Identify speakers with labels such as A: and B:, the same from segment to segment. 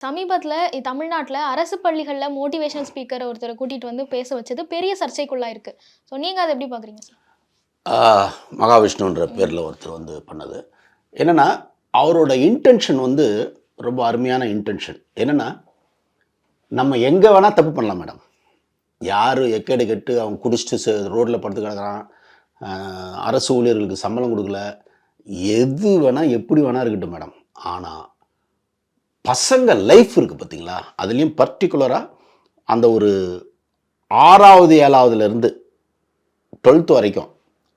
A: சமீபத்தில் தமிழ்நாட்டில் அரசு பள்ளிகளில் மோட்டிவேஷன் ஸ்பீக்கர் ஒருத்தரை கூட்டிகிட்டு வந்து பேச வச்சது பெரிய சர்ச்சைக்குள்ளாக இருக்குது ஸோ நீங்கள் அதை எப்படி பார்க்குறீங்க சார்
B: மகாவிஷ்ணுன்ற பேரில் ஒருத்தர் வந்து பண்ணது. என்னென்னா அவரோட இன்டென்ஷன் வந்து ரொம்ப அருமையான இன்டென்ஷன் என்னென்னா நம்ம எங்கே வேணால் தப்பு பண்ணலாம் மேடம் யார் எக்கேடு கெட்டு அவங்க குடிச்சிட்டு ரோட்டில் படுத்து கிடக்குறான் அரசு ஊழியர்களுக்கு சம்பளம் கொடுக்கல எது வேணால் எப்படி வேணால் இருக்கட்டும் மேடம் ஆனால் பசங்க லைஃப் இருக்குது பார்த்தீங்களா அதுலேயும் பர்டிகுலராக அந்த ஒரு ஆறாவது ஏழாவதுலேருந்து டுவெல்த்து வரைக்கும்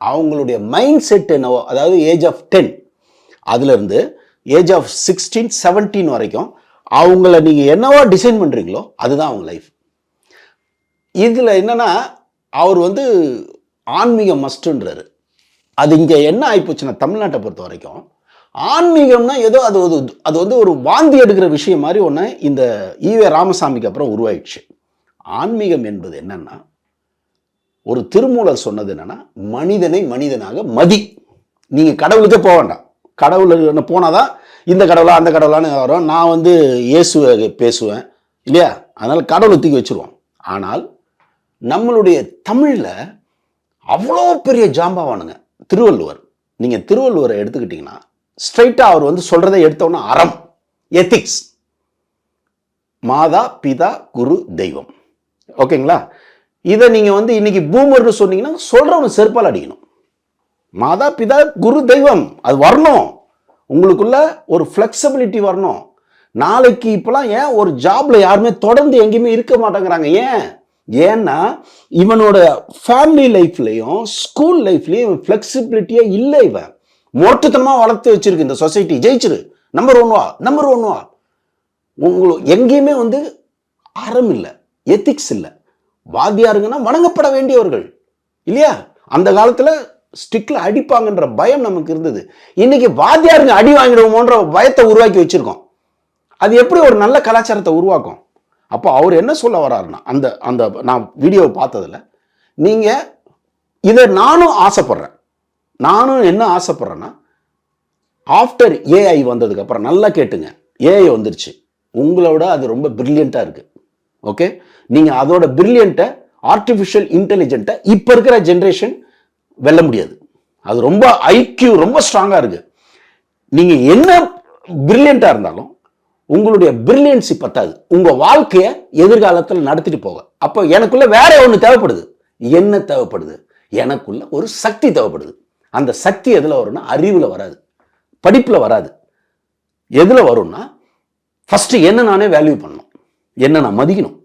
B: அவங்களுடைய மைண்ட் செட் என்னவோ அதாவது ஏஜ் ஆஃப் டென் அதுலேருந்து ஏஜ் ஆஃப் சிக்ஸ்டீன் செவன்டீன் வரைக்கும் அவங்கள நீங்கள் என்னவோ டிசைன் பண்ணுறீங்களோ அதுதான் அவங்க லைஃப் இதில் என்னென்னா அவர் வந்து ஆன்மீக மஸ்ட்டுன்றாரு அது இங்கே என்ன ஆகிப்போச்சுன்னா தமிழ்நாட்டை பொறுத்த வரைக்கும் ஆன்மீகம்னா ஏதோ அது ஒரு அது வந்து ஒரு வாந்தி எடுக்கிற விஷயம் மாதிரி ஒன்று இந்த ஈவே ராமசாமிக்கு அப்புறம் உருவாயிடுச்சு. ஆன்மீகம் என்பது என்னன்னா ஒரு திருமூலர் சொன்னது என்னன்னா மனிதனை மனிதனாக மதி. நீங்கள் கடவுளுக்கே போக வேண்டாம். கடவுள் போனாதான் இந்த கடவுளா அந்த கடவுளான்னு வரும் நான் வந்து இயேசுவை பேசுவேன் இல்லையா? அதனால் கடவுளை தூக்கி வச்சிருவோம். ஆனால் நம்மளுடைய தமிழில் அவ்வளோ பெரிய ஜாம்பவானுங்க திருவள்ளுவர். நீங்கள் திருவள்ளுவரை எடுத்துக்கிட்டிங்கன்னா ஸ்ட்ரைட்டாக அவர் வந்து சொல்கிறத எடுத்தோன்னா அறம் எத்திக்ஸ் மாதா பிதா குரு தெய்வம். ஓகேங்களா? இதை நீங்கள் வந்து இன்னைக்கு பூமர்னு சொன்னீங்கன்னா சொல்கிறவன் செருப்பால் அடிக்கணும். மாதா பிதா குரு தெய்வம் அது வரணும். உங்களுக்குள்ள ஒரு ஃப்ளெக்சிபிலிட்டி வரணும். நாளைக்கு இப்போலாம் ஏன் ஒரு ஜாப்ல யாருமே தொடர்ந்து எங்கேயுமே இருக்க மாட்டேங்கிறாங்க? ஏன்? ஏன்னா இவனோட ஃபேமிலி லைஃப்லேயும் ஸ்கூல் லைஃப்லேயும் இவன் ஃப்ளெக்சிபிலிட்டியே இல்லை இவன். மொட்டத்தனமாக வளர்த்து வச்சிருக்கு இந்த சொசைட்டி. ஜெயிச்சிரு. நம்பர் ஒன்வா நம்பர் ஒன்வா உங்களு உங்களுக்கு எங்கேயுமே வந்து அறம் இல்லை எத்திக்ஸ் இல்லை. வாத்தியாருங்கன்னா வணங்கப்பட வேண்டியவர்கள். இல்லையா? அந்த காலத்தில் ஸ்டிக்கில் அடிப்பாங்கன்ற பயம் நமக்கு இருந்தது. இன்னைக்கு வாத்தியாருங்க அடி வாங்கிடுவோமோன்ற பயத்தை உருவாக்கி வச்சிருக்கோம். அது எப்படி ஒரு நல்ல கலாச்சாரத்தை உருவாக்கும்? அப்போ அவர் என்ன சொல்ல வர்றாருன்னா அந்த அந்த நான் வீடியோவை பார்த்ததுல நீங்கள் இதை நானும் ஆசைப்படுறேன். நானும் என்ன ஆசைப்பட்றேன்னா ஆஃப்டர் ஏஐ வந்ததுக்கப்புறம் நல்லா கேட்டுங்க. ஏஐ வந்துருச்சு. உங்களோட அது ரொம்ப பிரில்லியண்ட்டாக இருக்குது ஓகே நீங்கள் அதோட பிரில்லியண்ட்டை ஆர்டிஃபிஷியல் இன்டெலிஜென்ட்டை இப்போ இருக்கிற ஜென்ரேஷன் வெல்ல முடியாது. அது ரொம்ப ஐக்யூ ரொம்ப ஸ்ட்ராங்காக இருக்குது நீங்கள் என்ன பிரில்லியண்ட்டாக இருந்தாலும் உங்களுடைய பிரில்லியன்சி பத்தாது. உங்கள் வாழ்க்கையை எதிர்காலத்தில் நடத்திட்டு போக அப்போ எனக்குள்ளே வேற ஒன்று தேவைப்படுது. என்ன தேவைப்படுது? எனக்குள்ள ஒரு சக்தி தேவைப்படுது. அந்த சக்தி எதில் வரும்னா அறிவில் வராது. படிப்பில் வராது. எதில் வரும்னா ஃபஸ்ட்டு என்ன நானே வேல்யூ பண்ணணும். என்ன நான் மதிக்கணும்.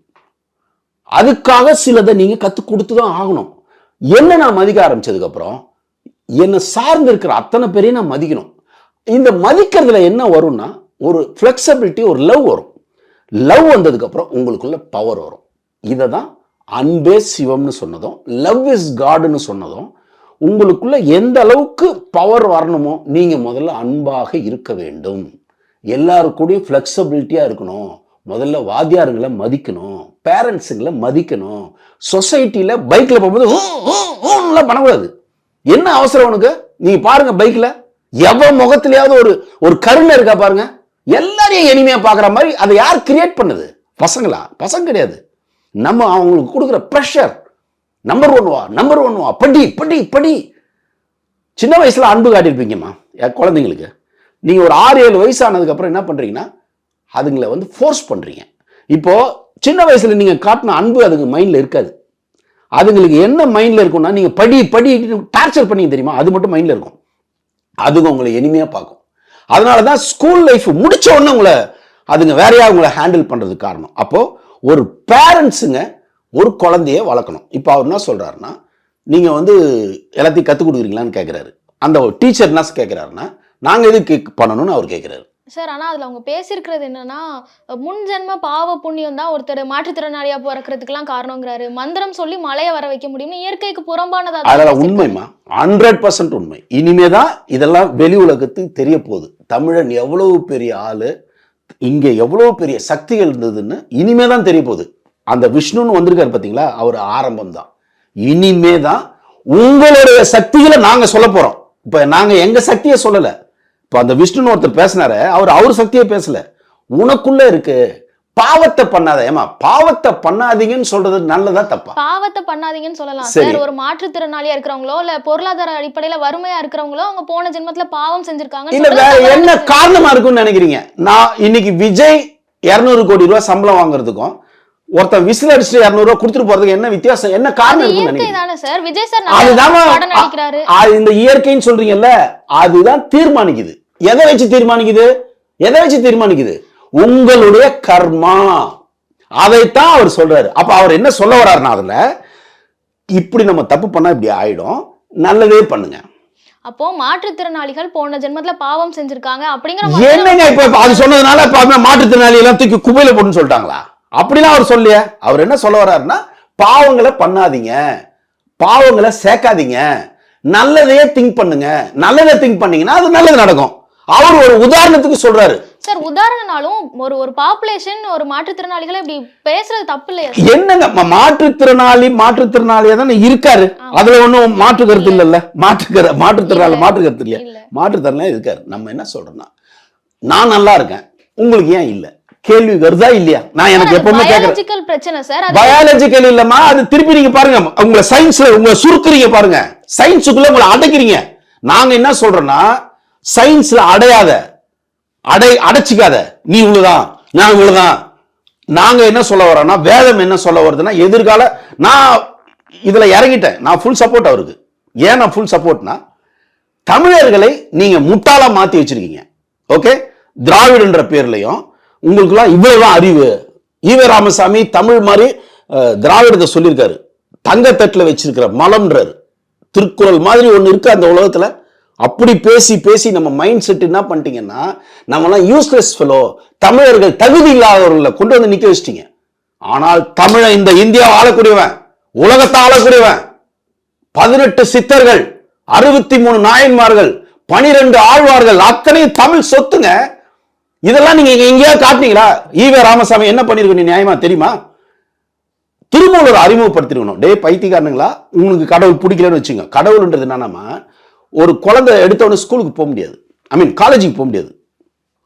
B: அதுக்காக சிலதை நீங்கள் கற்றுக் கொடுத்து தான் ஆகணும். என்ன நான் மதிக்க ஆரம்பிச்சதுக்கப்புறம் என்னை சார்ந்து இருக்கிற அத்தனை பேரையும் நான் மதிக்கணும். இந்த மதிக்கிறதுல என்ன வரும்னா ஒரு ஃப்ளெக்சபிலிட்டி ஒரு லவ் வரும். லவ் வந்ததுக்கப்புறம் உங்களுக்குள்ள பவர் வரும். இதை தான் அன்பே சிவம்னு சொன்னதும் லவ் இஸ் காடுன்னு சொன்னதும் உங்களுக்குள்ள எந்த அளவுக்கு பவர் வரணுமோ நீங்கள் முதல்ல அன்பாக இருக்க வேண்டும். எல்லாருக்கூடயும் ஃப்ளெக்சிபிலிட்டியாக இருக்கணும். முதல்ல வாத்தியாருங்களை மதிக்கணும். பேரண்ட்ஸுங்களை மதிக்கணும். சொசைட்டியில் பைக்கில் போகும்போது பண்ணக்கூடாது. என்ன அவசரம் உனக்கு? நீங்கள் பாருங்க பைக்கில் எவன் முகத்திலேயாவது ஒரு ஒரு கருணை இருக்கா பாருங்க. எல்லாரையும் இனிமையாக பார்க்குற மாதிரி அதை யார் கிரியேட் பண்ணுது? பசங்களா? பசங்க கிடையாது. நம்ம அவங்களுக்கு கொடுக்குற ப்ரெஷர் நம்பர் ஒன் வா நம்பர் ஒன் வா. படி படி படி. சின்ன வயசில் அன்பு காட்டியிருப்பீங்கம்மா என் குழந்தைங்களுக்கு. நீங்கள் ஒரு ஆறு ஏழு வயசானதுக்கப்புறம் என்ன பண்ணுறீங்கன்னா அதுங்களை வந்து ஃபோர்ஸ் பண்ணுறீங்க இப்போது சின்ன வயசில் நீங்கள் காட்டின அன்பு அதுங்க மைண்டில் இருக்காது. அதுங்களுக்கு என்ன மைண்டில் இருக்கும்னா நீங்கள் படி படி டார்ச்சர் பண்ணி தெரியுமா? அது மட்டும் மைண்டில் இருக்கும். அதுங்க உங்களை இனிமையாக பார்க்கும். அதனால தான் ஸ்கூல் லைஃப் முடித்த உடனே உங்களை அதுங்க வேறையாக உங்களை ஹேண்டில் பண்ணுறதுக்கு காரணம். அப்போது ஒரு பேரண்ட்ஸுங்க ஒரு குழந்தைய வளர்க்கணும். இப்போ அவர் என்ன சொல்றாருன்னா நீங்க வந்து எல்லாத்தையும் கற்றுக் கொடுக்குறீங்களான்னு கேட்குறாரு அந்த டீச்சர் என்ன கேட்குறாருன்னா நாங்க எதுக்கு பண்ணணும்னு அவர் கேட்குறாரு
A: சார் ஆனால் அதில் அவங்க பேசியிருக்கிறது என்னன்னா முன் ஜென்ம பாவ புண்ணியம் தான் ஒருத்தர் மாற்றுத்திறனாளியாக பிறக்கிறதுக்கெல்லாம் காரணங்கிறாரு. மந்திரம் சொல்லி மழையை வர வைக்க முடியும்னு இயற்கைக்கு புறம்பானதா
B: அதெல்லாம்
A: பேசியிருக்காரு.
B: உண்மைமா ஹண்ட்ரட் பர்சன்ட் உண்மை. இனிமே தான் இதெல்லாம் வெளி உலகத்துக்கு தெரிய போகுது. தமிழன் எவ்வளவு பெரிய ஆளு இங்க எவ்வளவு பெரிய சக்திகள் இருந்ததுன்னு இனிமே தான் தெரிய போகுது. அந்த விஷ்ணுன்னு வந்திருக்காரு பாத்தீங்களா? அவர் ஆரம்பம் தான் இனிமே தான் உங்களுடைய சக்திகளை நாங்க சொல்ல போறோம். இப்ப நாங்க எங்க சக்தியை சொல்லல. இப்ப அந்த விஷ்ணுன்னு ஒருத்தர் பேசினாரு. அவர் அவர் சக்தியை பேசல. உனக்குள்ள இருக்கு. பாவத்தை பண்ணாத. ஏமா பாவத்தை பண்ணாதீங்கன்னு சொல்றது நல்லதா தப்பா?
A: பாவத்தை பண்ணாதீங்கன்னு சொல்லலாம்.
B: சரி.
A: ஒரு மாற்றுத்திறனாளியா இருக்கிறவங்களோ இல்ல பொருளாதார அடிப்படையில வறுமையா இருக்கிறவங்களோ அவங்க போன ஜென்மத்துல பாவம் செஞ்சிருக்காங்க
B: இல்ல வேற என்ன காரணமா இருக்கும்னு நினைக்கிறீங்க? நான் இன்னைக்கு விஜய் 200 கோடி ரூபாய் சம்பளம் வாங்குறதுக்கும் ஒருத்தன் விசில் 200 ரூபாய் கொடுத்துட்டு போறதுக்கு என்ன வித்தியாசம்? என்ன காரணம்
A: சார்.
B: அதுதான் இந்த இயற்கைன்னு சொல்றீங்கல்ல அதுதான் தீர்மானிக்குது. எதை வச்சு தீர்மானிக்குது? எதை வச்சு தீர்மானிக்குது? உங்களுடைய கர்மா. அதைத்தான் அவர் சொல்றாரு. அப்ப அவர் என்ன சொல்ல வர்றாருன்னா அதுல இப்படி நம்ம தப்பு பண்ணா இப்படி ஆயிடும். நல்லதே பண்ணுங்க.
A: அப்போ மாற்றுத்திறனாளிகள் போன ஜென்மத்துல பாவம் செஞ்சிருக்காங்க அப்படிங்கிற
B: என்னங்க இப்ப அது சொன்னதுனால மாற்றுத்திறனாளி எல்லாம் தூக்கி குப்பையில போட்டுன்னு சொல்லிட்டாங்களா? அப்படிலாம் அவர் சொல்லலையே. அவர் என்ன சொல்ல வர்றாருன்னா பாவங்களை பண்ணாதீங்க. பாவங்களை சேர்க்காதீங்க. நல்லதையே திங்க் பண்ணுங்க. நல்லதை திங்க் பண்ணீங்கன்னா அது நல்லது நடக்கும். அவர் ஒரு உதாரணத்துக்கு சொல்றாரு.
A: சார் உதாரணனாலும் ஒரு ஒரு பாப்புலேஷன் ஒரு மாற்றுத்திறனாளிகளை இப்படி பேசுறது தப்பு இல்லையா
B: என்னங்க மாற்றுத்திறனாளி மாற்றுத்திறனாளியா தானே இருக்காரு. அதுல ஒண்ணும் மாற்று கருத்து இல்லைல்ல. மாற்றுக்கர மாற்றுத்திறனாளி
A: இல்ல.
B: மாற்று கருத்து இல்லையா?
A: இல்ல.
B: மாற்றுத்திறனாளி இருக்காரு. நம்ம என்ன சொல்றோம்னா நான் நல்லா இருக்கேன். உங்களுக்கு ஏன் இல்ல? கேள்வி வருதா இல்லையா? நான் எனக்கு எப்பவுமே கேட்கறேன்
A: பிரச்சனை சார்.
B: பயாலஜிக்கல் இல்லம்மா அது திருப்பி நீங்க பாருங்க. உங்களை சயின்ஸ்ல உங்களை சுருக்குறீங்க பாருங்க. சயின்ஸுக்குள்ள உங்களை அடைக்கிறீங்க. நாங்க என்ன சொல்றோம்னா சயின்ஸ்ல அடையாத அடை அடைச்சிக்காத நீ இவ்வளவுதான் நான் இவ்வளவுதான். நாங்க என்ன சொல்ல வரோம்னா வேதம் என்ன சொல்ல வருதுன்னா எதிர்கால நான் இதுல இறங்கிட்டேன். நான் ஃபுல் சப்போர்ட் அவருக்கு. ஏன் நான் ஃபுல் சப்போர்ட்னா தமிழர்களை நீங்க முட்டாளா மாத்தி வச்சிருக்கீங்க. ஓகே திராவிடன்ற பேர்லயும் உங்களுக்குலாம் இவ்வளவுதான் அறிவு. ஈவ ராமசாமி தமிழ் மாதிரி திராவிடத்தை சொல்லியிருக்காரு. தங்கத்தட்டில் வச்சிருக்கிற மலம்ன்றார். திருக்குறள் மாதிரி ஒன்று இருக்கு அந்த உலகத்தில். அப்படி பேசி பேசி நம்ம மைண்ட் செட் என்ன பண்ணிட்டீங்கன்னா நம்மலாம் யூஸ்லெஸ் ஃபெலோ தமிழர்கள் தகுதி இல்லாதவர்களை கொண்டு வந்து நிற்க வச்சிட்டீங்க. ஆனால் தமிழை இந்த இந்தியாவை ஆளக்கூடியவன் உலகத்தை ஆளக்கூடியவன் பதினெட்டு சித்தர்கள் அறுபத்தி மூணு நாயன்மார்கள் பனிரெண்டு ஆழ்வார்கள் அத்தனையும் தமிழ் சொத்துங்க. இதெல்லாம் நீங்க எங்கேயா எங்கேயாவது காட்டுனீங்களா? ஈவே ராமசாமி என்ன பண்ணிருக்க? நீ நியாயமா தெரியுமா? திருமூலர் அறிமுகப்படுத்திருக்கணும். டே பைத்தியக்காரனுங்களா? உங்களுக்கு கடவுள் பிடிக்கலன்னு வச்சுங்க. கடவுள்ன்றது என்னன்னா ஒரு குழந்தை எடுத்தவொடனே ஸ்கூலுக்கு போக முடியாது. ஐ மீன் காலேஜுக்கு போக முடியாது.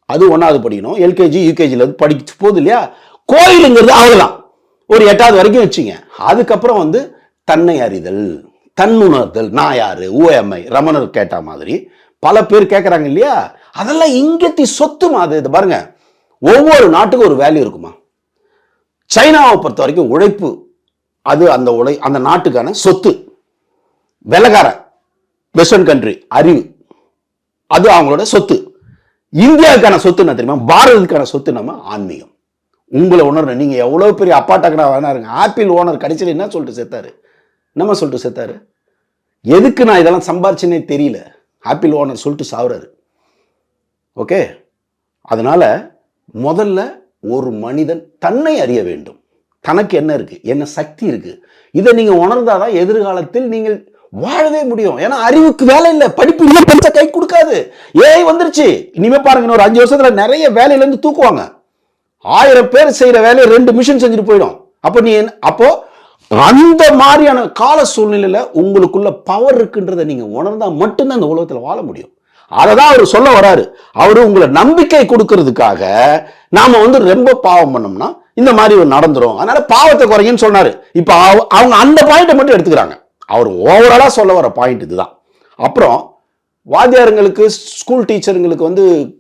B: அது ஒன்றாவது படிக்கணும். எல்கேஜி யூகேஜியில் வந்து படிக்க போகுது இல்லையா? கோயிலுங்கிறது அவ்வளோதான் ஒரு எட்டாவது வரைக்கும் வச்சுங்க. அதுக்கப்புறம் வந்து தன்னை அறிதல் தன்னுணர்தல். நான் யாரு? ஊஎம்ஐ ரமணர் கேட்ட மாதிரி. பல பேர் கேட்குறாங்க இல்லையா? அதெல்லாம் இங்கத்தி சொத்துமா அது? இது பாருங்க. ஒவ்வொரு நாட்டுக்கும் ஒரு வேல்யூ இருக்குமா? சைனாவை பொறுத்த வரைக்கும் உழைப்பு அது அந்த உழை அந்த நாட்டுக்கான சொத்து. வெள்ளக்காரன் வெஸ்டர்ன் கண்ட்ரி அறிவு. அது அவங்களோட சொத்து. இந்தியாவுக்கான சொத்து என்ன தெரியுமா? பாரதத்துக்கான சொத்து நம்ம ஆன்மீகம். உங்களை உணர்ற நீங்க எவ்வளவு பெரிய அப்பாட்டக்கனா வேணா இருங்க ஆப்பிள் ஓனர் கடைசியில் என்ன சொல்லிட்டு சேர்த்தாரு என்னம்மா சொல்லிட்டு செத்தாரு? எதுக்கு நான் இதெல்லாம் சம்பாரிச்சேனே தெரியல. ஆப்பிள் ஓனர் சொல்லிட்டு சாவுறாரு. ஓகே? அதனால் முதல்ல ஒரு மனிதன் தன்னை அறிய வேண்டும். தனக்கு என்ன இருக்குது என்ன சக்தி இருக்குது இதை நீங்க உணர்ந்தாதான் எதிர்காலத்தில் நீங்கள் வாழவே முடியும். ஏன்னா அறிவுக்கு வேலை இல்லை. படிப்பு இன்னும் பெருசா கை கொடுக்காது. ஏஐ வந்துருச்சு. இனிமே பாருங்க ஒரு அஞ்சு வருஷத்துல நிறைய வேலையிலேருந்து தூக்குவாங்க. ஆயிரம் பேர் செய்யற வேலையை ரெண்டு மிஷின் செஞ்சுட்டு போயிடும். அப்போ நீ என்ன- அப்போ அந்த மாதிரியான கால சூழ்நிலையில உங்களுக்குள்ள பவர் இருக்குன்றதை நீங்க உணர்ந்தா மட்டும்தான் இந்த உலகத்தில் வாழ முடியும். அதை தான் அவர் சொல்ல வராரு. அவர் உங்களை நம்பிக்கை கொடுக்கறதுக்காக நாம் வந்து ரொம்ப பாவம் பண்ணோம்னா இந்த மாதிரி ஒரு நடந்துரும். அதனால பாவத்தை குறைங்கன்னு சொன்னார். இப்போ அவ- அவங்க அந்த பாயிண்ட்டை மட்டும் எடுத்துக்கிறாங்க. அவர் ஓவராலாக சொல்ல வர பாயிண்ட் இதுதான். அப்புறம் வாத்தியாருங்களுக்கு ஸ்கூல் டீச்சருங்களுக்கு வந்து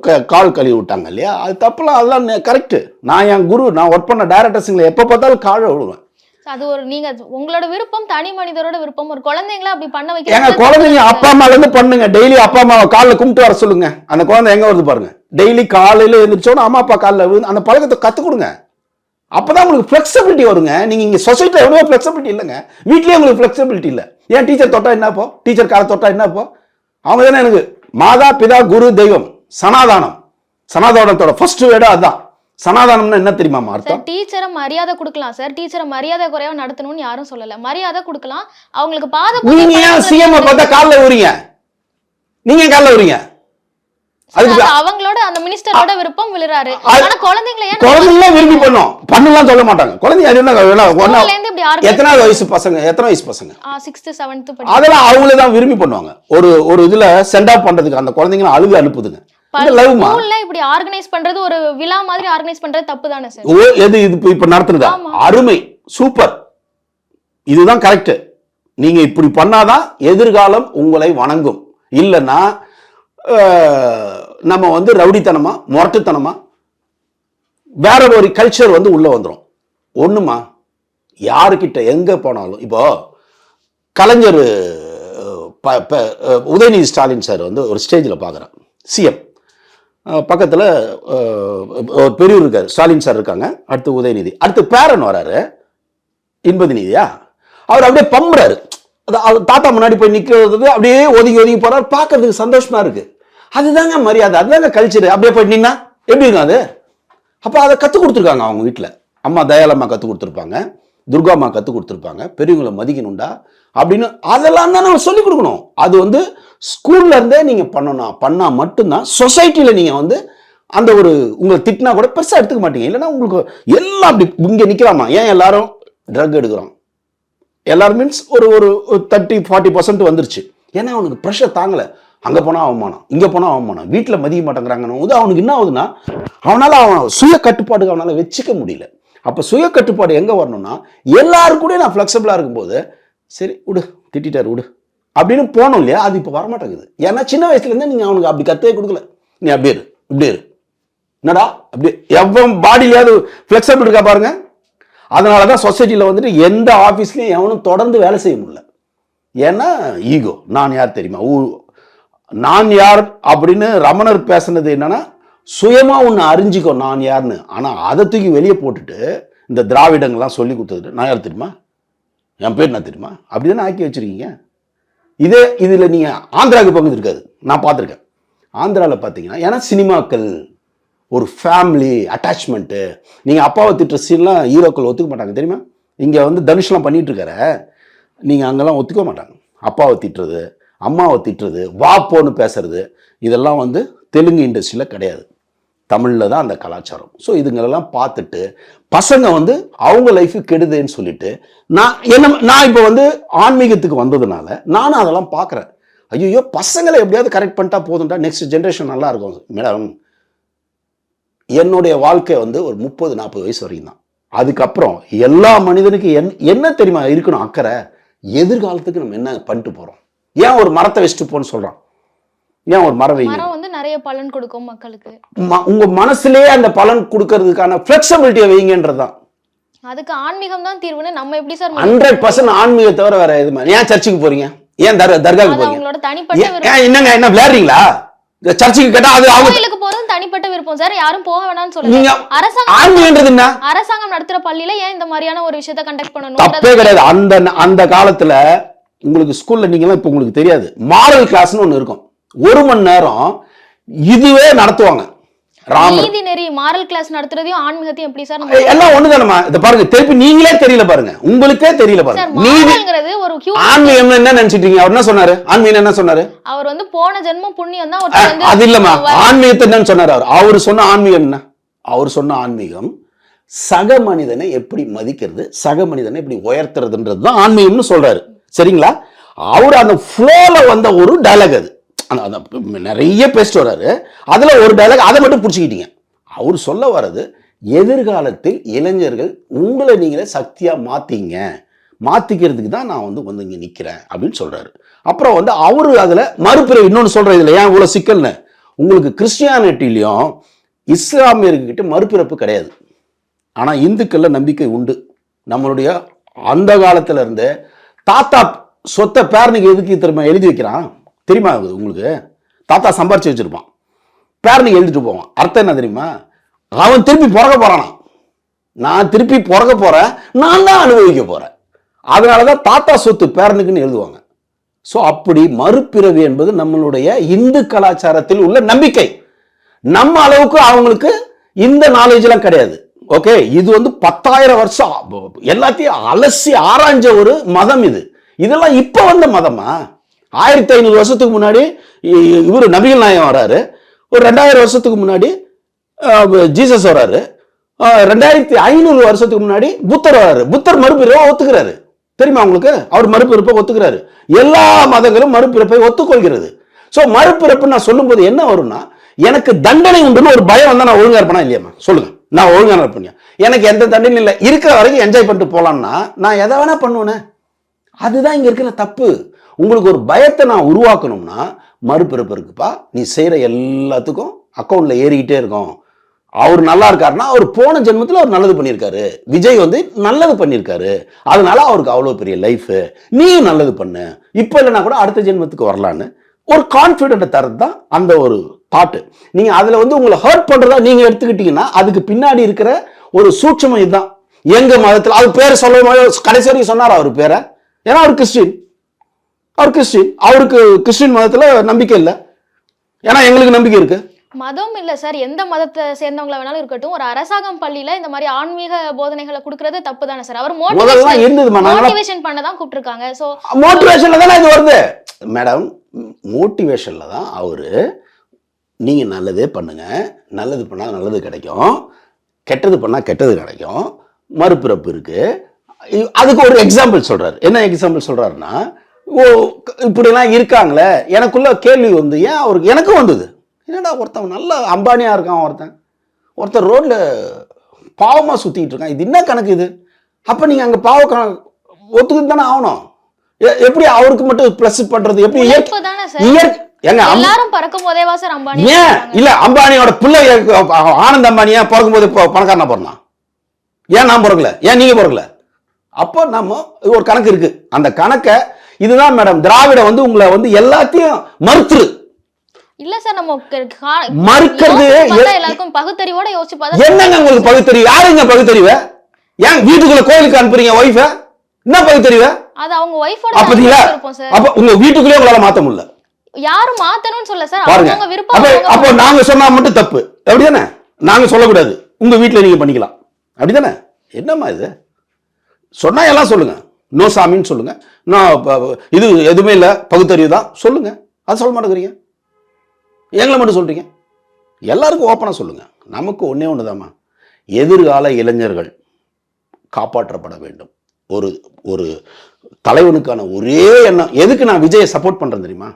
B: க- கால் கழுவி விட்டாங்க இல்லையா? அது தப்புலாம் அதெல்லாம் கரெக்டு நான் என் குரு நான் ஒர்க் பண்ண டேரக்டர்ஸுங்களை எப்போ பார்த்தாலும் காழ விடுவேன்.
A: அது ஒரு நீங்க உங்களோட விருப்பம் தனி மனிதரோட விருப்பம். ஒரு குழந்தைங்கள அப்படி பண்ண
B: ஏங்க
A: வைக்கிறது
B: குழந்தைங்க அப்பா அம்மால இருந்து பண்ணுங்க. டெய்லி அப்பா அம்மாவை காலில் கும்பிட்டு வர சொல்லுங்க. அந்த குழந்தை எங்க வருது பாருங்க. டெய்லி காலையில எழுந்திரிச்சோன்னு அம்மா அப்பா காலில் விழுந்து அந்த பழக்கத்தை கத்து கொடுங்க. அப்பதான் உங்களுக்கு ஃபிளெக்சிபிலிட்டி வருங்க. நீங்க இங்க சொசைட்டில எவ்வளோ ஃபிளெக்சிபிலிட்டி இல்லைங்க. வீட்லயே உங்களுக்கு ஃபிளெக்சிபிலிட்டி இல்லை. ஏன் டீச்சர் தொட்டா என்ன இப்போ டீச்சர் காலை தொட்டா என்ன இப்போ அவங்க தானே எனக்கு மாதா பிதா குரு தெய்வம் சனாதானம். சனாதானத்தோட ஃபர்ஸ்ட் வேர்டு அதுதான் சனாதானம்னா என்ன தெரியுமா அர்த்தம்
A: சார் டீச்சரை மரியாதை கொடுக்கலாம் சார். டீச்சரை மரியாதை குறைவா நடத்தணும்னு யாரும் சொல்லல. மரியாதை கொடுக்கலாம். அவங்களுக்கு பாத
B: நீங்க ஏன் சிஎம் பார்த்தா காலில் விடுறீங்க நீங்க காலில் விடுறீங்க அதுக்கு
A: அவங்களோட அந்த மினிஸ்டரோட விருப்பம் விழுறாரு. ஆனா குழந்தைங்களை ஏன்
B: குழந்தைங்களாம் விரும்பி பண்ணும். பண்ணலாம் சொல்ல மாட்டாங்க. குழந்தைங்க அது என்ன எத்தனாவது வயசு பசங்க எத்தனை வயசு பசங்க?
A: சிக்ஸ்த் செவன்த் படி
B: அதெல்லாம் அவங்களே தான் விரும்பி பண்ணுவாங்க. ஒரு ஒரு இதுல சென்ட் ஆஃப் பண்றதுக்கு அந்த குழந்தைங்களை அழுது அனுப்புதுங்க.
A: இப்படி ஆர்கனைஸ் பண்றது ஒரு விழா மாதிரி ஆர்கனைஸ் பண்றது தப்பு தானே சார்
B: ஓ எது இது இப்ப- நடத்துறதா. அருமை. சூப்பர் இதுதான் கரெக்ட் நீங்க இப்படி பண்ணாதான் எதிர்காலம் உங்களை வணங்கும். இல்லைன்னா நம்ம வந்து ரவுடித்தனமா முரட்டுத்தனமா வேற ஒரு கல்ச்சர் வந்து உள்ள வந்துடும் ஒண்ணுமா? யாருக்கிட்ட எங்க போனாலும் இப்போ கலைஞர் உதயநிதி ஸ்டாலின் சார் வந்து ஒரு ஸ்டேஜில் பார்க்குறேன் சிஎம் பக்கத்தில் ஒரு பெரியவர் இருக்கார் ஸ்டாலின் சார் இருக்காங்க. அடுத்து உதயநிதி. அடுத்து பேரன் வராரு. இன்பதி நிதியா? அவர் அப்படியே பம்புறாரு. அது அவர் தாத்தா முன்னாடி போய் நிற்கிறது அப்படியே ஒதுங்கி ஒதுங்கி போறாரு. பார்க்கறதுக்கு சந்தோஷமா இருக்கு. அதுதாங்க மரியாதை அதுதாங்க கல்ச்சர் அப்படியே போய் நின்னா எப்படி இருக்கும் அது? அப்போ அதை கற்றுக் கொடுத்துருக்காங்க அவங்க வீட்டில் அம்மா தயாளம்மா கற்றுக் கொடுத்துருப்பாங்க. துர்காம்மா கற்றுக் கொடுத்துருப்பாங்க. பெரியவங்களை மதிக்கணும்டா அப்படின்னு அதெல்லாம் தான் நம்ம சொல்லிக் கொடுக்கணும். அது வந்து ஸ்கூல்ல இருந்தே நீங்கள் பண்ணணும். பண்ணால் மட்டும்தான் சொசைட்டியில் நீங்கள் வந்து அந்த ஒரு உங்களை திட்டினா கூட பெருசாக எடுத்துக்க மாட்டீங்க. இல்லைன்னா உங்களுக்கு எல்லாம் அப்படி இங்கே நிற்கலாமா ஏன் எல்லாரும் ட்ரக் எடுக்கிறோம்? எல்லாரும் மீன்ஸ் ஒரு ஒரு தேர்ட்டி ஃபார்ட்டி பர்சன்ட் வந்துருச்சு. ஏன்னா அவனுக்கு ப்ரெஷர் தாங்கலை. அங்கே போனால் அவமானம் இங்கே போனால் அவமானம். வீட்டில் மதிக்க மாட்டேங்கிறாங்கன்னு போது அவனுக்கு என்ன ஆகுதுன்னா அவனால் அவன் சுய கட்டுப்பாடுக்கு அவனால் வச்சுக்க முடியல. அப்போ சுய கட்டுப்பாடு எங்கே வரணும்னா எல்லாரும் நான் ஃப்ளெக்சிபிளாக இருக்கும்போது சரி விடு திட்டாரு விடு. அப்படின்னு போனோம் இல்லையா அது இப்போ வரமாட்டேங்குது. ஏன்னா சின்ன வயசுலேருந்தே நீங்கள் அவனுக்கு அப்படி கத்தே கொடுக்கல. நீ அப்படியே இரு இப்படியே இரு. என்னடா அப்படி எவ்வளோ பாடியிலையாவது ஃப்ளெக்சபிள் இருக்கா பாருங்க. அதனால தான் சொசைட்டியில் வந்துட்டு எந்த ஆஃபீஸ்லையும் எவனும் தொடர்ந்து வேலை செய்ய முடியல. ஏன்னா ஈகோ நான் யார் தெரியுமா? ஊ நான் யார் அப்படின்னு ரமணர் பேசுனது என்னன்னா சுயமாக ஒன்று அறிஞ்சிக்கோ நான் யாருன்னு ஆனால் அதை தூக்கி வெளியே போட்டுட்டு இந்த திராவிடங்கள்லாம் சொல்லி கொடுத்தது நான் யார் தெரியுமா? என் பேர் என்ன தெரியுமா? அப்படி தானே ஆக்கி வச்சுருக்கீங்க. இதே இதில் நீங்கள் ஆந்திராவுக்கு பங்கு இருக்காது நான் பார்த்துருக்கேன். ஆந்திராவில் பார்த்தீங்கன்னா ஏன்னா சினிமாக்கள் ஒரு ஃபேமிலி அட்டாச்மெண்ட்டு நீங்கள் அப்பாவை திட்டுற சீன்லாம் ஹீரோக்கள் ஒத்துக்க மாட்டாங்க. தெரியுமா? இங்கே வந்து தனுஷ்லாம் பண்ணிட்டு நீங்கள் அங்கெல்லாம் ஒத்துக்க மாட்டாங்க. அப்பாவை திட்டுறது அம்மாவை திட்டுறது வா போன்னு பேசுறது இதெல்லாம் வந்து தெலுங்கு இண்டஸ்ட்ரியில் கிடையாது. தமிழில் தான் அந்த கலாச்சாரம். ஸோ இதுங்களெல்லாம் பார்த்துட்டு பசங்க வந்து அவங்க லைஃபு கெடுதுன்னு சொல்லிட்டு நான் என்ன நான் இப்போ வந்து ஆன்மீகத்துக்கு வந்ததுனால நானும் அதெல்லாம் பார்க்குறேன். ஐயோ பசங்களை எப்படியாவது கரெக்ட் பண்ணிட்டா போதும்டா நெக்ஸ்ட் ஜென்ரேஷன் நல்லா இருக்கும். மேடம் என்னுடைய வாழ்க்கை வந்து ஒரு முப்பது நாற்பது வயசு வரைக்கும் தான். அதுக்கப்புறம் எல்லா மனிதனுக்கும் என் என்ன தெரியுமா இருக்கணும் அக்கறை? எதிர்காலத்துக்கு நம்ம என்ன பண்ணிட்டு போகிறோம் ஏன் ஒரு மரத்தை வச்சுட்டு போன்னு சொல்கிறான் ஏன் ஒரு மரம் வைங்க?
A: நிறைய பலன் கொடுக்கும் மக்களுக்கு.
B: உங்க மனசுலயே அந்த பலன் கொடுக்கறதுக்கான ஃபிளெக்சிபிலிட்டியை வைங்கன்றதுதான்.
A: அதுக்கு ஆன்மீகம் தான் தீர்வுன்னு நம்ம எப்படி சார்
B: ஹண்ட்ரட் பர்சன்ட் ஆன்மீக தவிர வேற எதுவுமே ஏன் சர்ச்சுக்கு போறீங்க? ஏன் தர் தர்காவுக்கு போறீங்க?
A: அவங்களோட தனிப்பட்ட
B: என்னங்க என்ன விளையாடுறீங்களா? சர்ச்சுக்கு கேட்டா அது அவங்க
A: போறதும் தனிப்பட்ட விருப்பம் சார். யாரும் போக வேணாம்னு சொல்லுங்க
B: நீங்க
A: அரசாங்கம்
B: ஆன்மீகன்றது என்ன?
A: அரசாங்கம் நடத்துற பள்ளியில ஏன் இந்த மாதிரியான ஒரு விஷயத்த கண்டக்ட்
B: தப்பே
A: பண்ணணும்
B: கிடையாது. அந்த அந்த காலத்துல உங்களுக்கு ஸ்கூல்ல நீங்களாம் இப்ப உங்களுக்கு தெரியாது. மாரல் கிளாஸ்னு ஒண்ணு இருக்கும். ஒரு மணி நேரம் இதுவே நடத்துவாங்க.
A: நீதி நெறி மாரல் கிளாஸ் நடத்துறதையும் ஆன்மீகத்தையும் எப்படி சார்
B: எல்லாம் ஒண்ணுதானம்மா? இத பாருங்க திருப்பி நீங்களே தெரியல பாருங்க. உங்களுக்கே தெரியல பாருங்க. நீதி
A: மாரல்ங்கிறது ஒரு
B: ஆன்மீகம் என்ன நினைச்சிட்டு இருக்கீங்க அவர் என்ன சொன்னாரு? ஆன்மீகம் என்ன சொன்னாரு?
A: அவர் வந்து போன ஜென்மம் புண்ணியம் தான் வந்து
B: அது இல்லம்மா. ஆன்மீகத்தை என்னன்னு சொன்னாரு அவர். அவர் சொன்ன ஆன்மீகம் என்ன? அவர் சொன்ன ஆன்மீகம் சக மனிதனை எப்படி மதிக்கிறது சக மனிதனை எப்படி உயர்த்துறதுன்றது தான் ஆன்மீகம்னு சொல்றாரு. சரிங்களா? அவர் அந்த ஃப்ளோல வந்த ஒரு டயலாக் அது. அந்த அந்த நிறைய பேசிட்டு வர்றாரு. அதில் ஒரு டைலாக் அதை மட்டும் பிடிச்சிக்கிட்டீங்க. அவர் சொல்ல வர்றது எதிர்காலத்தில் இளைஞர்கள் உங்களை நீங்களே சக்தியாக மாற்றிங்க மாற்றிக்கிறதுக்கு தான் நான் வந்து வந்து இங்கே நிற்கிறேன் அப்படின்னு சொல்கிறாரு அப்புறம் வந்து அவர் அதில் மறுப்பிற இன்னொன்று சொல்றது இதில் ஏன் இவ்வளோ சிக்கல்னு? உங்களுக்கு கிறிஸ்டியானிட்டிலையும் இஸ்லாமியர்கிட்ட மறுபிறப்பு கிடையாது. ஆனால் இந்துக்களில் நம்பிக்கை உண்டு. நம்மளுடைய அந்த காலத்திலேருந்து தாத்தா சொத்தை பேரனுக்கு எதுக்கு திரும்ப எழுதி வைக்கிறான்? தெரியுமா உங்களுக்கு? தாத்தா சம்பாரிச்சு வச்சிருப்பான். பேரனுக்கு எழுதிட்டு போவான். அர்த்தம் என்ன தெரியுமா? அவன் திருப்பி பிறக்க போறானா? நான் திருப்பி பிறக்க போகிறேன் நான் தான் அனுபவிக்க அதனால தான் தாத்தா சொத்து பேரனுக்குன்னு எழுதுவாங்க. ஸோ அப்படி மறுபிறவி என்பது நம்மளுடைய இந்து கலாச்சாரத்தில் உள்ள நம்பிக்கை. நம்ம அளவுக்கு அவங்களுக்கு இந்த நாலேஜ்லாம் கிடையாது. ஓகே இது வந்து பத்தாயிரம் வருஷம். எல்லாத்தையும் அலசி ஆராய்ஞ்ச ஒரு மதம் இது. இதெல்லாம் இப்போ வந்த மதமா? ஆயிரத்தி ஐநூறு வருஷத்துக்கு முன்னாடி இவர் நபிகள் நாயகம் வராரு ஒரு ரெண்டாயிரம் வருஷத்துக்கு முன்னாடி ஜீசஸ் வராரு ரெண்டாயிரத்தி ஐநூறு வருஷத்துக்கு முன்னாடி புத்தர் வராரு புத்தர் மறுபிறவை ஒத்துக்கிறாரு. தெரியுமா உங்களுக்கு? அவர் மறுபிறப்பை ஒத்துக்கிறாரு. எல்லா மதங்களும் மறுபிறப்பை ஒத்துக்கொள்கிறது. ஸோ மறுபிறப்பு நான் சொல்லும்போது என்ன வரும்னா எனக்கு தண்டனை உண்டுன்னு ஒரு பயம் வந்தால் நான் ஒழுங்காக இருப்பேனா இல்லையாம்மா? சொல்லுங்க. நான் ஒழுங்காக இருப்பேன் எனக்கு எந்த தண்டனையும் இல்லை. இருக்கிற வரைக்கும் என்ஜாய் பண்ணிட்டு போகலான்னா நான் எதை வேணா பண்ணுவேனே. அதுதான் இங்கே இருக்கிற தப்பு. உங்களுக்கு ஒரு பயத்தை நான் உருவாக்கணும்னா மறுபிறப்பு இருக்குப்பா நீ செய்கிற எல்லாத்துக்கும் அக்கௌண்ட்ல ஏறிக்கிட்டே இருக்கும். அவர் நல்லா இருக்காருன்னா அவர் போன ஜென்மத்தில் அவர் நல்லது பண்ணியிருக்காரு. விஜய் வந்து நல்லது பண்ணியிருக்காரு. அதனால அவருக்கு அவ்வளோ பெரிய லைஃபு நீயும் நல்லது பண்ணு. இப்போ இல்லைன்னா கூட அடுத்த ஜென்மத்துக்கு வரலான்னு ஒரு கான்ஃபிடென்ட்டை தரது தான் அந்த ஒரு தாட்டு நீங்கள் அதில் வந்து உங்களை ஹர்ட் பண்ணுறதா நீங்கள் எடுத்துக்கிட்டீங்கன்னா அதுக்கு பின்னாடி இருக்கிற ஒரு சூட்சமம் இதுதான். எங்கள் மதத்தில் அவர் பேரை சொல்ல கடைசி வரைக்கும் சொன்னார் அவர் பேரை? ஏன்னா அவர் கிறிஸ்டின். அவர் கிறிஸ்டின். அவருக்கு கிறிஸ்டின் மதத்தில் நம்பிக்கை இல்லை. ஏன்னா எங்களுக்கு நம்பிக்கை இருக்கு.
A: மதம் இல்ல சார். எந்த மதத்தை சேர்ந்தவங்கள வேணாலும் இருக்கட்டும் ஒரு அரசாங்கம் பள்ளியில இந்த மாதிரி ஆன்மீக போதனைகளை கொடுக்கறது தப்பு தானே சார். அவர்
B: முதல்லாம் இருந்ததுமா
A: மோட்டிவேஷன் பண்ண தான் கூப்பிட்டுருக்காங்க. சோ
B: மோட்டிவேஷன்ல தானே இது வருது. மேடம் மோட்டிவேஷன்ல தான் அவரு நீங்க நல்லதே பண்ணுங்க. நல்லது பண்ணா நல்லது கிடைக்கும். கெட்டது பண்ணா கெட்டது கிடைக்கும். மறுபிறப்பு இருக்கு. அதுக்கு ஒரு எக்ஸாம்பிள் சொல்றாரு. என்ன எக்ஸாம்பிள் சொல்றாருன்னா ஓ இப்படிலாம் இருக்காங்களே? எனக்குள்ள கேள்வி வந்து ஏன் அவருக்கு எனக்கும் வந்தது. என்னடா ஒருத்தன் நல்ல அம்பானியா இருக்கான் ஒருத்தன். ஒருத்தன் ரோட்ல பாவமா சுத்திட்டு இருக்கான். இது என்ன கணக்கு இது? அப்ப நீங்க அங்க பாவ கணக்கு ஒத்துக்கிட்டு தானே ஆகணும். எப்படி அவருக்கு மட்டும் ப்ளஸ் பண்றது? எப்படி இயற்கை ஏங்க
A: எல்லாரும் பறக்கும் போதேவா சார் அம்பானி
B: ஏன்? இல்ல அம்பானியோட பிள்ளை ஆனந்த் அம்பானி ஏன் பிறக்கும் போது பணக்காரனா பிறந்தான் ஏன் நான் பிறக்கல? ஏன் நீங்க பிறக்கல? அப்போ நம்ம ஒரு கணக்கு இருக்கு. அந்த கணக்கை இதுதான் மேடம் திராவிட வந்து உங்களை வந்து எல்லாத்தையும் மறுத்துரு.
A: இல்ல சார் நம்ம
B: மறுக்கிறது
A: எல்லாருக்கும் பகுத்தறிவோட யோசிச்சு
B: என்னங்க உங்களுக்கு பகுத்தறிவு? யாருங்க பகுத்தறிவு? ஏன் வீட்டுக்குள்ள கோயிலுக்கு அனுப்புறீங்க ஒய்ஃப என்ன பகுத்தறிவு?
A: அது அவங்க ஒய்ஃபோட சார்
B: அப்ப உங்க வீட்டுக்குள்ளே உங்களால மாத்த முடியல.
A: யாரும் மாத்தணும்னு சொல்ல சார் அவங்க விருப்பம்
B: அப்போ நாங்க சொன்னா மட்டும் தப்பு. அப்படிதானே? நாங்க சொல்லக்கூடாது. உங்க வீட்டுல நீங்க பண்ணிக்கலாம். அப்படிதானே? என்னம்மா இது? சொன்னா எல்லாம் சொல்லுங்க. நோ சாமின்னு சொல்லுங்க. நான் இது எதுவுமே இல்லை பகுத்தறிவு தான் சொல்லுங்க. அது சொல்ல மாட்டேங்கிறீங்க. எங்களை மட்டும் சொல்றீங்க. எல்லாருக்கும் ஓப்பனாக சொல்லுங்க. நமக்கு ஒன்றே ஒன்று தாம்மா எதிர்கால இளைஞர்கள் காப்பாற்றப்பட வேண்டும். ஒரு ஒரு தலைவனுக்கான ஒரே எண்ணம். எதுக்கு நான் விஜயை சப்போர்ட் பண்ணுறேன் தெரியுமா?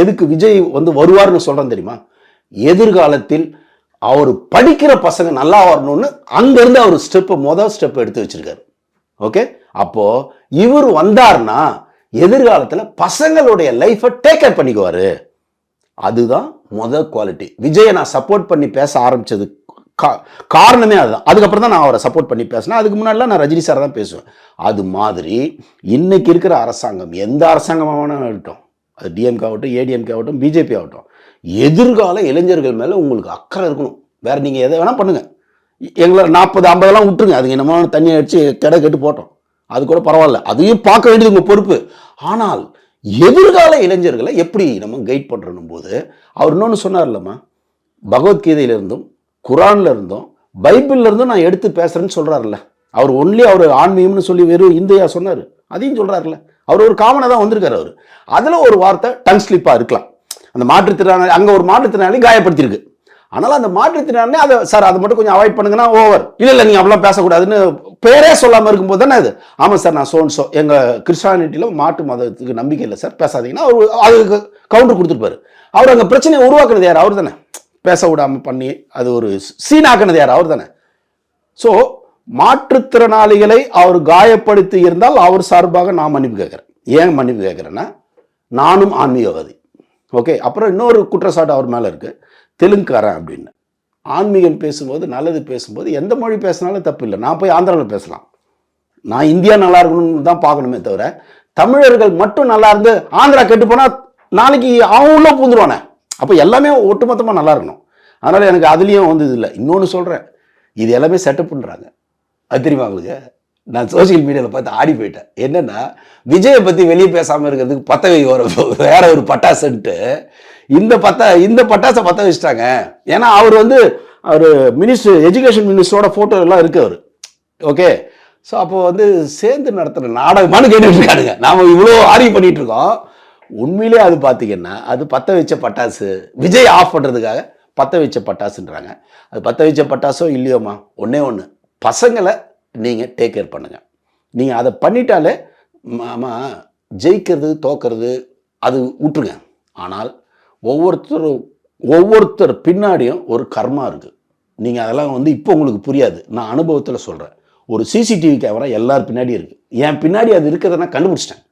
B: எதுக்கு விஜய் வந்து வருவார்னு சொல்கிறேன் தெரியுமா? எதிர்காலத்தில் அவர் படிக்கிற பசங்க நல்லா வரணும்னு அங்கேருந்து அவர் ஸ்டெப்பை மொதல் ஸ்டெப் எடுத்து வச்சிருக்காரு. ஓகே அப்போது இவர் வந்தார்னா எதிர்காலத்தில் பசங்களுடைய லைஃபை டேக் பண்ணிக்குவார். அதுதான் முதல் குவாலிட்டி விஜயை நான் சப்போர்ட் பண்ணி பேச ஆரம்பித்தது கா- காரணமே அதுதான். அதுக்கப்புறம் தான் நான் அவரை சப்போர்ட் பண்ணி பேசினேன். அதுக்கு முன்னாடிலாம் நான் ரஜினி சார் தான் பேசுவேன். அது மாதிரி இன்னைக்கு இருக்கிற அரசாங்கம் எந்த அரசாங்கமாக ஆகட்டும் அது டிஎம்கே ஆகட்டும் ஏடிஎம்கே ஆகட்டும் பிஜேபி ஆகட்டும். எதிர்கால இளைஞர்கள் மேலே உங்களுக்கு அக்கறை இருக்கணும். வேறு நீங்கள் எதை வேணால் பண்ணுங்கள் எங்களை நாற்பது ஐம்பதெல்லாம் விட்டுருங்க. அதுக்கு என்னமோ தண்ணியை அடித்து கடை கெட்டு போட்டோம். அது கூட பரவாயில்ல. அதையும் பார்க்க வேண்டியது உங்கள் பொறுப்பு. ஆனால் எதிர்கால இளைஞர்களை எப்படி நம்ம கைட் பண்ணுறணும் போது அவர் இன்னொன்று சொன்னார் இல்லம்மா பகவத்கீதையிலிருந்தும் குரான்ல இருந்தும் பைபிள்ல இருந்தும் நான் எடுத்து பேசுகிறேன்னு சொல்கிறாருல்ல அவர் ஒன்லி அவர் ஆன்மீகம்னு சொல்லி வெறும் இந்தியா சொன்னார். அதையும் சொல்கிறாருல்ல அவர் ஒரு காமனாக தான் வந்திருக்காரு அவர். அதில் ஒரு வார்த்தை டங் ஸ்லிப்பாக இருக்கலாம். அந்த மாற்றுத்திறனாளி அங்கே ஒரு மாற்றுத்திறனாளி காயப்படுத்தியிருக்கு. ஆனாலும் அந்த மாற்றுத்திறனாளி அதை. சார் அதை மட்டும் கொஞ்சம் அவாய்ட் பண்ணுங்கன்னா ஓவர் இல்லை இல்லை நீங்கள் அப்படிலாம் பேசக்கூடாதுன்னு பேரே சொல்லாமல் இருக்கும்போது தானே அது. ஆமாம் சார் நான் சோன் சோ எங்கள் கிறிஸ்டானிட்டியில் மாட்டு மதத்துக்கு நம்பிக்கை இல்லை சார். பேசாதீங்கன்னா அவர் அதுக்கு கவுண்டர் கொடுத்துருப்பாரு. அவர் அங்கே பிரச்சனையை உருவாக்குனது யார்? அவர் தானே. பேச விடாமல் பண்ணி அது ஒரு சீனாக்குனது யார்? அவர் தானே. ஸோ மாற்றுத்திறனாளிகளை அவர் காயப்படுத்தி இருந்தால் அவர் சார்பாக நான் மன்னிப்பு கேட்குறேன். ஏன் மன்னிப்பு கேட்குறேன்னா நானும் ஆன்மீகவாதி. ஓகே அப்புறம் இன்னொரு குற்றச்சாட்டு அவர் மேலே இருக்குது தெலுங்காரன் அப்படின்னு. ஆன்மீகம் பேசும்போது நல்லது பேசும்போது எந்த மொழி பேசினாலும் தப்பு இல்லை. நான் போய் ஆந்திராவில் பேசலாம். நான் இந்தியா நல்லா இருக்கணும்னு தான் பார்க்கணுமே தவிர தமிழர்கள் மட்டும் நல்லா இருந்து ஆந்திரா கெட்டு போனால் நாளைக்கு அவன் உள்ள பூந்துருவானே அப்போ எல்லாமே ஒட்டுமொத்தமாக நல்லா இருக்கணும். அதனால் எனக்கு அதுலேயும் வந்து இது இல்லை. இன்னொன்று சொல்கிறேன் இது எல்லாமே செட்டப் பண்ணுறாங்க அது தெரியுமா உங்களுக்கு? நான் சோஷியல் மீடியாவில் பார்த்து ஆடி போயிட்டேன். என்னென்னா விஜயை பற்றி வெளியே பேசாமல் இருக்கிறதுக்கு பத்தவை வர ஒரு வேற ஒரு பட்டாசுன்ட்டு இந்த பத்த இந்த பட்டாசை பற்ற வச்சுட்டாங்க. ஏன்னா அவர் வந்து அவர் மினிஸ்டர் எஜுகேஷன் மினிஸ்டரோட ஃபோட்டோ எல்லாம் இருக்கு அவர். ஓகே ஸோ அப்போ வந்து சேர்ந்து நடத்துகிற நாடகமானு கேட்டுட்டு இருக்கானுங்க நாம் இவ்வளோ ஆரியம் பண்ணிகிட்டு இருக்கோம் உண்மையிலே அது பார்த்தீங்கன்னா அது பற்ற வச்ச பட்டாசு விஜய் ஆஃப் பண்ணுறதுக்காக பற்ற வச்ச பட்டாசுன்றாங்க. அது பற்ற வச்ச பட்டாசோ இல்லையோம்மா? ஒன்றே ஒன்று பசங்களை நீங்கள் டேக் கேர் பண்ணுங்கள் நீங்கள் அதை பண்ணிட்டாலே மாமா ஜெயிக்கிறது தோக்கிறது அது விட்டுருங்க. ஆனால் ஒவ்வொருத்தரும் ஒவ்வொருத்தர் பின்னாடியும் ஒரு கர்மா இருக்குது நீங்கள் அதெல்லாம் வந்து இப்போ உங்களுக்கு புரியாது. நான் அனுபவத்தில் சொல்கிறேன் ஒரு சிசிடிவி கேமரா எல்லார் பின்னாடியும் இருக்குது என் பின்னாடி அது இருக்கிறத நான் கண்டுபிடிச்சிட்டேன்.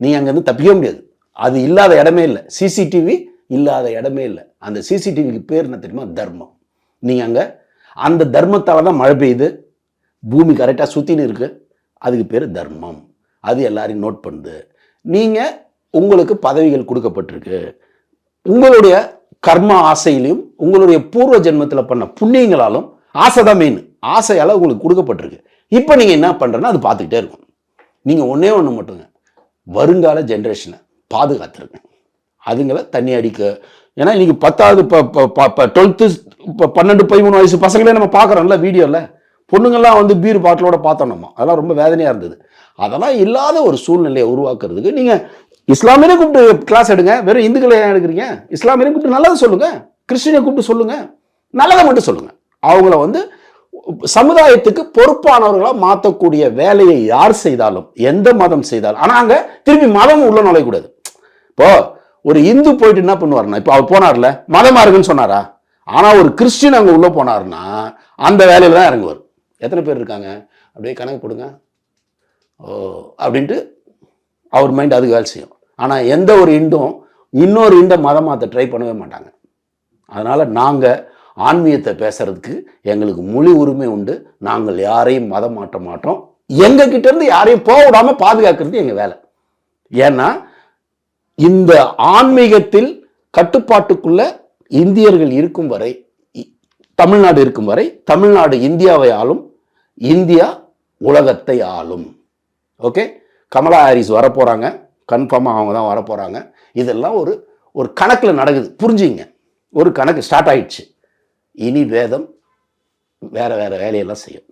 B: நீங்கள் அங்கேருந்து தப்பிக்க முடியாது. அது இல்லாத இடமே இல்லை. சிசிடிவி இல்லாத இடமே இல்லை. அந்த சிசிடிவிக்கு பேர் என்ன தெரியுமா? தர்மம். நீங்கள் அங்கே அந்த தர்மத்தால் தான் மழை பெய்யுது. பூமி கரெக்டாக சுற்றின்னு இருக்கு. அதுக்கு பேர் தர்மம். அது எல்லாரையும் நோட் பண்ணுது. நீங்கள் உங்களுக்கு பதவிகள் கொடுக்கப்பட்டிருக்கு. உங்களுடைய கர்ம ஆசையிலையும் உங்களுடைய பூர்வ ஜென்மத்தில் பண்ண புண்ணியங்களாலும் ஆசை தான் மெயின் ஆசையால் உங்களுக்கு கொடுக்கப்பட்டிருக்கு. இப்போ நீங்கள் என்ன பண்ணுறேன்னா அது பார்த்துக்கிட்டே இருக்கும் நீங்கள் ஒன்றே ஒன்று மட்டுங்க. வருங்கால ஜென்ரேஷனை பாதுகாத்துருங்க. அதுங்களை தண்ணி அடிக்க. ஏன்னா இன்னைக்கு பத்தாவது இப்போ டுவெல்த்து இப்போ பன்னெண்டு பதிமூணு வயசு பசங்களே நம்ம பார்க்குறோம்ல வீடியோவில் பொண்ணுங்கள்லாம் வந்து பீர் பாட்டிலோட பார்த்தோம் நம்ம. அதெல்லாம் ரொம்ப வேதனையாக இருந்தது. அதெல்லாம் இல்லாத ஒரு சூழ்நிலையை உருவாக்குறதுக்கு நீங்கள் இஸ்லாமியரை கூப்பிட்டு கிளாஸ் எடுங்க. வெறும் இந்துக்களை ஏன் எடுக்கிறீங்க? இஸ்லாமியரை கூப்பிட்டு நல்லதை சொல்லுங்க. கிறிஸ்டினை கூப்பிட்டு சொல்லுங்க. நல்லதை மட்டும் சொல்லுங்க. அவங்கள வந்து சமுதாயத்துக்கு பொறுப்பானவர்களாக மாற்றக்கூடிய வேலையை யார் செய்தாலும் எந்த மதம் செய்தாலும் ஆனால் அங்கே திருப்பி மதம் உள்ள நுழையக்கூடாது. இப்போ ஒரு இந்து போயிட்டு என்ன பண்ணுவாருன்னா இப்போ அவர் போனார்ல மதமாக இருக்குன்னு சொன்னாரா? ஆனால் ஒரு கிறிஸ்டின் அங்கே உள்ளே போனார்னா அந்த வேலையில் தான் இறங்குவார். எத்தனை பேர் இருக்காங்க? அப்படியே கணக்கு கொடுங்க ஓ அப்படின்ட்டு அவர் மைண்ட் அதுக்கு வேலை செய்யும். ஆனால் எந்த ஒரு இண்டும் இன்னொரு இண்டை மதம் மாற்ற ட்ரை பண்ணவே மாட்டாங்க. அதனால் நாங்கள் ஆன்மீகத்தை பேசுறதுக்கு எங்களுக்கு மொழி உரிமை உண்டு. நாங்கள் யாரையும் மதம் மாற்ற மாட்டோம். எங்கள் கிட்டேருந்து யாரையும் போக விடாமல் பாதுகாக்கிறது எங்கள் வேலை. ஏன்னா இந்த ஆன்மீகத்தில் கட்டுப்பாட்டுக்குள்ள இந்தியர்கள் இருக்கும் வரை தமிழ்நாடு இருக்கும் வரை தமிழ்நாடு இந்தியாவை ஆளும் இந்தியா உலகத்தை ஆளும். ஓகே கமலா ஹாரிஸ் வரப்போகிறாங்க கன்ஃபார்மாக அவங்க தான் வரப்போகிறாங்க இதெல்லாம் ஒரு ஒரு கணக்கில் நடக்குது. புரிஞ்சுங்க. ஒரு கணக்கு ஸ்டார்ட் ஆயிடுச்சு. இனி வேதம் வேற வேறு வேலையெல்லாம் செய்யும்.